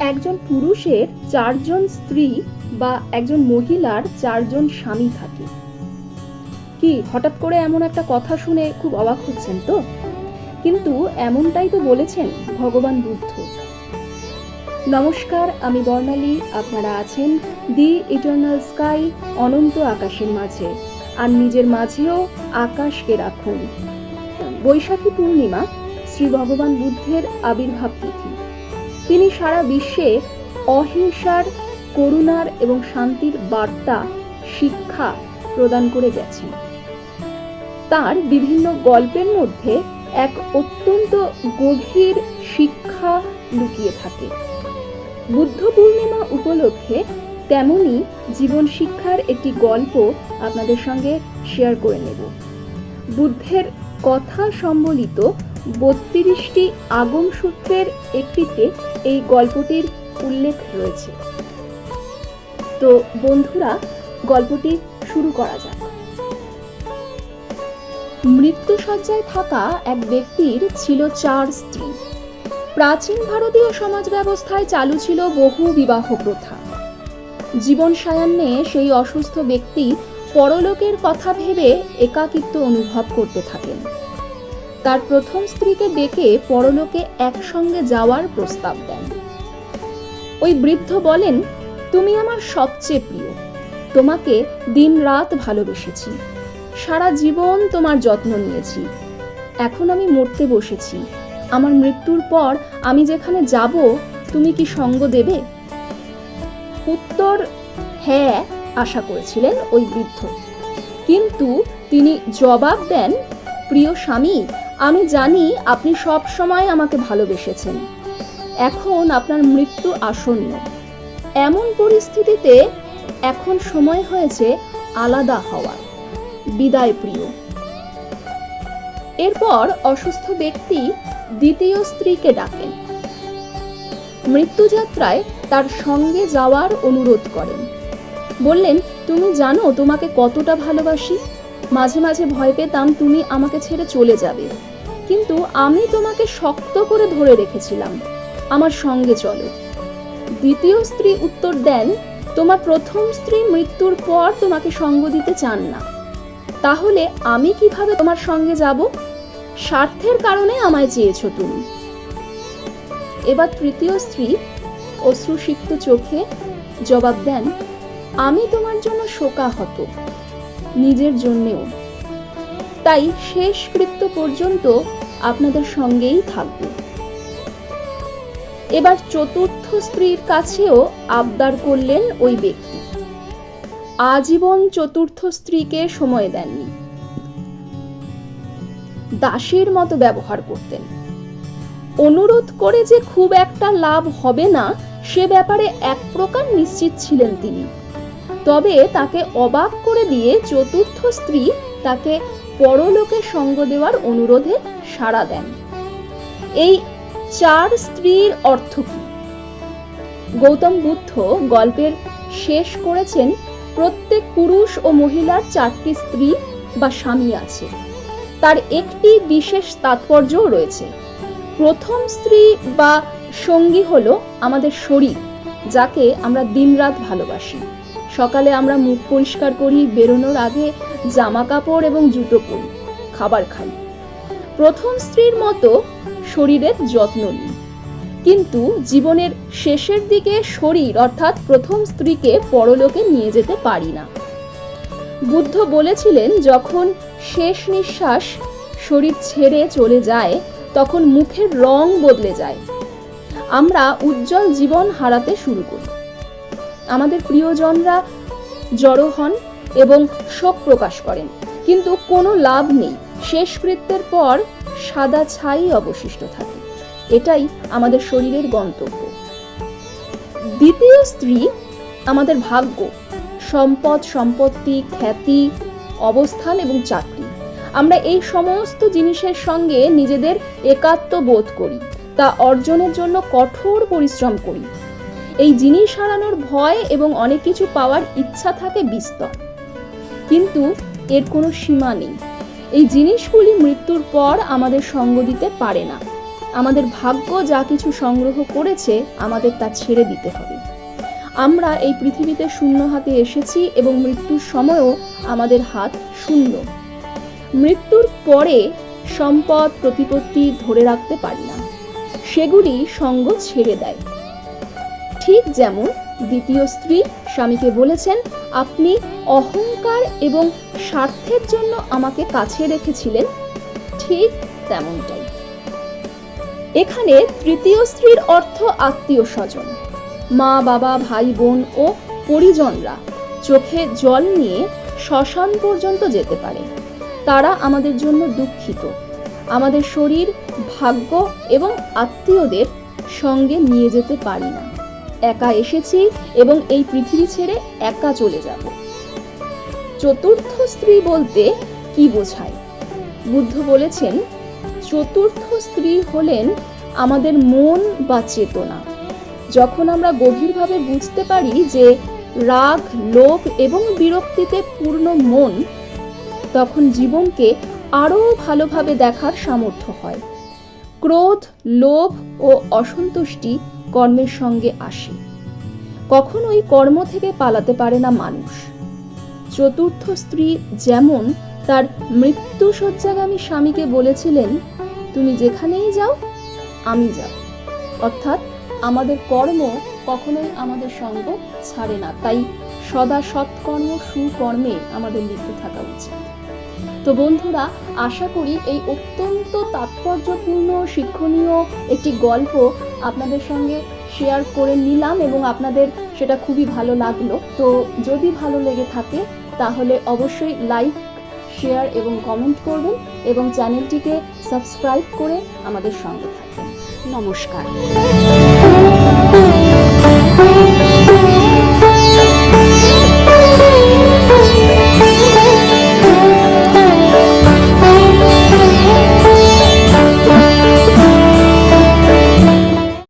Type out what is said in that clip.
একজন পুরুষের চারজন স্ত্রী বা একজন মহিলার চারজন স্বামী থাকে। কি, হঠাৎ করে এমন একটা কথা শুনে খুব অবাক হচ্ছেন তো? কিন্তু এমনটাই তো বলেছেন ভগবান বুদ্ধ। নমস্কার, আমি বর্ণালী, আপনারা আছেন দি ইটার্নাল স্কাই, অনন্ত আকাশের মাঝে, আর নিজের মাঝেও আকাশকে রাখুন। বৈশাখী পূর্ণিমা, শ্রী ভগবান বুদ্ধের আবির্ভাব তিথি। তিনি সারা বিশ্বে অহিংসার, করুণার এবং শান্তির বার্তা, শিক্ষা প্রদান করে গেছেন। তার বিভিন্ন গল্পের মধ্যে এক অত্যন্ত গভীর শিক্ষা লুকিয়ে থাকে। বুদ্ধ পূর্ণিমা উপলক্ষে তেমনি জীবন শিক্ষার একটি গল্প আপনাদের সঙ্গে শেয়ার করে নেব। বুদ্ধের কথা সম্বলিত বত্রিশটি আগম সূত্রের একটিতে এই গল্পটির উল্লেখ রয়েছে। তো বন্ধুরা, গল্পটি শুরু করা যাক। মৃত্যুসজ্জায় থাকা এক ব্যক্তির ছিল চার স্ত্রী। প্রাচীন ভারতীয় সমাজ ব্যবস্থায় চালু ছিল বহু বিবাহ প্রথা। জীবন সায়ান্নে সেই অসুস্থ ব্যক্তি পরলোকের কথা ভেবে একাকিত্ব অনুভব করতে থাকেন। তার প্রথম স্ত্রীকে ডেকে পরলোকে একসঙ্গে যাওয়ার প্রস্তাব দেন। ওই বৃদ্ধ বলেন, তুমি আমার সবচেয়ে প্রিয়। তোমাকে দিনরাত ভালোবেসেছি। সারা জীবন তোমার যত্ন নিয়েছি। এখন আমি মরতে বসেছি। আমার মৃত্যুর পর আমি যেখানে যাব, তুমি কি সঙ্গ দেবে? উত্তর হ্যাঁ আশা করেছিলেন ওই বৃদ্ধ। কিন্তু তিনি জবাব দেন, প্রিয় স্বামী আমি জানি আপনি সব সময় আমাকে ভালোবেসেছেন। এখন আপনার মৃত্যু আসন্ন। এমন পরিস্থিতিতে এখন সময় হয়েছে আলাদা হওয়ার। বিদায় প্রিয়। এরপর অসুস্থ ব্যক্তি দ্বিতীয় স্ত্রীকে ডাকেন। মৃত্যুযাত্রায় তার সঙ্গে যাওয়ার অনুরোধ করেন। বললেন, তুমি জানো তোমাকে কতটা ভালোবাসি? মাঝে মাঝে ভয় পেতাম তুমি আমাকে ছেড়ে চলে যাবে। কিন্তু আমি তোমাকে শক্ত করে ধরে রেখেছিলাম। আমার সঙ্গে চলো। দ্বিতীয় স্ত্রী উত্তর দেন, তোমার প্রথম স্ত্রী মৃত্যুর পর তোমাকে সঙ্গ দিতে চান না। তাহলে আমি কীভাবে তোমার সঙ্গে যাব? স্বার্থের কারণে আমায় চেয়েছো তুমি। এবার তৃতীয় স্ত্রী অশ্রুসিক্ত চোখে জবাব দেন, আমি তোমার জন্য শোকাহত। নিজের জন্যেও। তাই শেষ কৃত্য পর্যন্ত আপনাদের সঙ্গেই থাকব। এবার চতুর্থ স্ত্রীর কাছেও আবদার করলেন ওই ব্যক্তি। আজীবন চতুর্থ স্ত্রীকে সময় দেননি। দাসীর মতো ব্যবহার করতেন। অনুরোধ করে যে খুব একটা লাভ হবে না, সে ব্যাপারে এক প্রকার নিশ্চিত ছিলেন তিনি। তবে তাকে অবাক করে দিয়ে চতুর্থ স্ত্রী তাকে পরলোকে সঙ্গ দেওয়ার অনুরোধে সাড়া দেন। এই চার স্ত্রীর অর্থ কি? গৌতম বুদ্ধ গল্পের শেষ করেছেন, প্রত্যেক পুরুষ ও মহিলার চারটি স্ত্রী বা স্বামী আছে। তার একটি বিশেষ তাৎপর্যও রয়েছে। প্রথম স্ত্রী বা সঙ্গী হলো আমাদের শরীর। যাকে আমরা দিনরাত ভালোবাসি। সকালে আমরা মুখ পরিষ্কার করি, বেরোনোর আগে জামা কাপড় এবং জুতো পরি, খাবার খাই। প্রথম স্ত্রীর মতো শরীরের যত্ন নিই। কিন্তু জীবনের শেষের দিকে শরীর অর্থাৎ প্রথম স্ত্রীকে পরলোকে নিয়ে যেতে পারি না। বুদ্ধ বলেছিলেন, যখন শেষ নিঃশ্বাস শরীর ছেড়ে চলে যায়, তখন মুখের রং বদলে যায়। আমরা উজ্জ্বল জীবন হারাতে শুরু করি। আমাদের প্রিয়জনরা জড়ো হন এবং শোক প্রকাশ করেন। কিন্তু কোনো লাভ নেই। শেষকৃত্যের পর সাদা ছাই অবশিষ্ট থাকে। এটাই আমাদের শরীরের গন্তব্য। দ্বিতীয় স্ত্রী আমাদের ভাগ্য। সম্পদ, সম্পত্তি, খ্যাতি, অবস্থান এবং চাকরি। আমরা এই সমস্ত জিনিসের সঙ্গে নিজেদের একাত্ম বোধ করি। তা অর্জনের জন্য কঠোর পরিশ্রম করি। এই জিনিস হারানোর ভয় এবং অনেক কিছু পাওয়ার ইচ্ছা থাকে বিস্তর। কিন্তু এর কোনো সীমা নেই। এই জিনিসগুলি মৃত্যুর পর আমাদের সঙ্গ দিতে পারে না। আমাদের ভাগ্য যা কিছু সংগ্রহ করেছে আমাদের তা ছেড়ে দিতে হবে। আমরা এই পৃথিবীতে শূন্য হাতে এসেছি এবং মৃত্যুর সময়ও আমাদের হাত শূন্য। মৃত্যুর পরে সম্পদ, প্রতিপত্তি ধরে রাখতে পারি না। সেগুলি সঙ্গ ছেড়ে দেয়। ঠিক যেমন দ্বিতীয় স্ত্রী স্বামীকে বলেছেন, আপনি অহংকার এবং স্বার্থের জন্য আমাকে কাছে রেখেছিলেন। ঠিক তেমনটাই। এখানে তৃতীয় স্ত্রীর অর্থ আত্মীয় স্বজন। মা, বাবা, ভাই, বোন ও পরিজনরা চোখে জল নিয়ে শ্মশান পর্যন্ত যেতে পারে। তারা আমাদের জন্য দুঃখিত। আমাদের শরীর ভাগ্য এবং আত্মীয়দের সঙ্গে নিয়ে যেতে পারি না। একা এসেছি এবং এই পৃথিবী ছেড়ে একা চলে যাব। চতুর্থ স্ত্রী বলতে কি বোঝায়? বুদ্ধ বলেছেন, চতুর্থ স্ত্রী হলেন আমাদের মন বা চেতনা। যখন আমরা গভীরভাবে বুঝতে পারি যে রাগ, লোভ এবং বিরক্তিতে পূর্ণ মন, তখন জীবনকে আরও ভালোভাবে দেখার সামর্থ্য হয়। ক্রোধ, লোভ ও অসন্তুষ্টি কর্মের সঙ্গে আসে। কখনোই কর্ম থেকে পালাতে পারে না মানুষ। চতুর্থ স্ত্রী যেমন তার মৃত্যু শয্যাগামী স্বামীকে বলেছিলেন, তুমি যেখানেই যাও, আমি যাব। অর্থাৎ আমাদের কর্ম কখনোই আমাদের সঙ্গ ছাড়ে না। তাই সদা সৎকর্ম, সুকর্মে আমাদের লিপ্ত থাকা উচিত। তো বন্ধুরা, আশা করি এই অত্যন্ত তাৎপর্যপূর্ণ শিক্ষণীয় একটি গল্প আপনাদের সঙ্গে শেয়ার করে নিলাম এবং আপনাদের সেটা খুবই ভালো লাগল। তো যদি ভালো লেগে থাকে, তাহলে অবশ্যই লাইক শেয়ার এবং কমেন্ট করবেন এবং চ্যানেলটিকে সাবস্ক্রাইব করে আমাদের সঙ্গে থাকবেন। নমস্কার।